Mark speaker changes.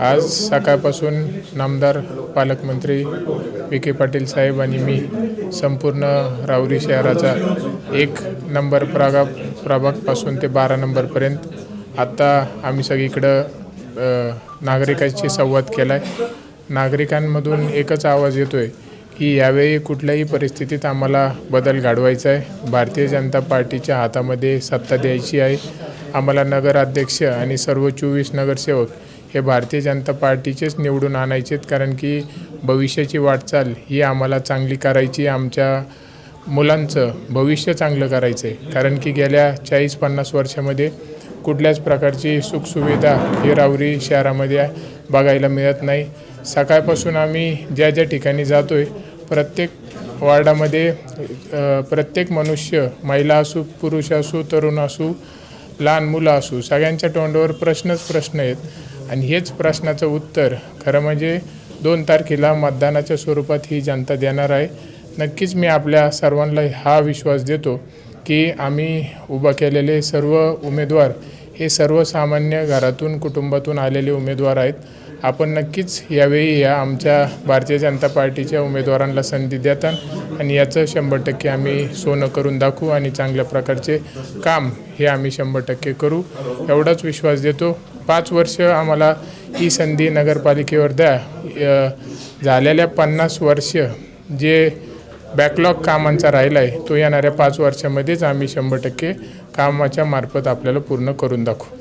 Speaker 1: आज सकाळपासून नामदार पालकमंत्री विखे पाटील साहेब आणि मी संपूर्ण राऊरी शहराचा एक नंबर प्रागा प्रभागपासून ते बारा नंबरपर्यंत आत्ता आम्ही सगळीकडं नागरिकांशी संवाद केला आहे नागरिकांमधून एकच आवाज येतो आहे की यावेळी कुठल्याही परिस्थितीत आम्हाला बदल घडवायचा आहे. भारतीय जनता पार्टीच्या हातामध्ये सत्ता द्यायची आहे. आम्हाला नगराध्यक्ष आणि सर्व चोवीस नगरसेवक हे भारतीय जनता पार्टीचेच निवडून आणायचे आहेत कारण की भविष्याची वाटचाल ही आम्हाला चांगली करायची आमच्या मुलांचं भविष्य चांगलं करायचं आहे कारण की गेल्या चाळीस पन्नास वर्षामध्ये कुठल्याच प्रकारची सुखसुविधा ही रावरी शहरामध्ये बघायला मिळत नाही. सकाळपासून आम्ही ज्या ज्या ठिकाणी जातो आहे प्रत्येक वार्डामध्ये प्रत्येक मनुष्य महिला असो पुरुष असो तरुण असो लहान मुलं असो सगळ्यांच्या तोंडावर प्रश्नच प्रश्न आहेत. आणि हेच प्रश्नाचं उत्तर. खरं म्हणजे दोन तारखेला मतदानाच्या स्वरूपात ही जनता देणार आहे. नक्कीच मी आपल्या सर्वांना हा विश्वास देतो की आम्ही उभा केलेले सर्व उमेदवार हे सर्वसामान्य घरातून कुटुंबातून आलेले उमेदवार आहेत. आपण नक्कीच यावेळी या आमच्या भारतीय जनता पार्टीच्या उमेदवारांना संधी देतात आणि याचं शंभर टक्के आम्ही सोनं करून दाखवू आणि चांगल्या प्रकारचे काम हे आम्ही शंभर टक्के करू. एवढाच विश्वास देतो. पाच वर्ष आम्हाला ही संधी नगरपालिकेवर द्या. झालेल्या पन्नास वर्ष जे बॅकलॉग कामांचा राहिला आहे तो येणाऱ्या पाच वर्षामध्येच आम्ही शंभर टक्के कामाच्या मार्फत आपल्याला पूर्ण करून दाखवू.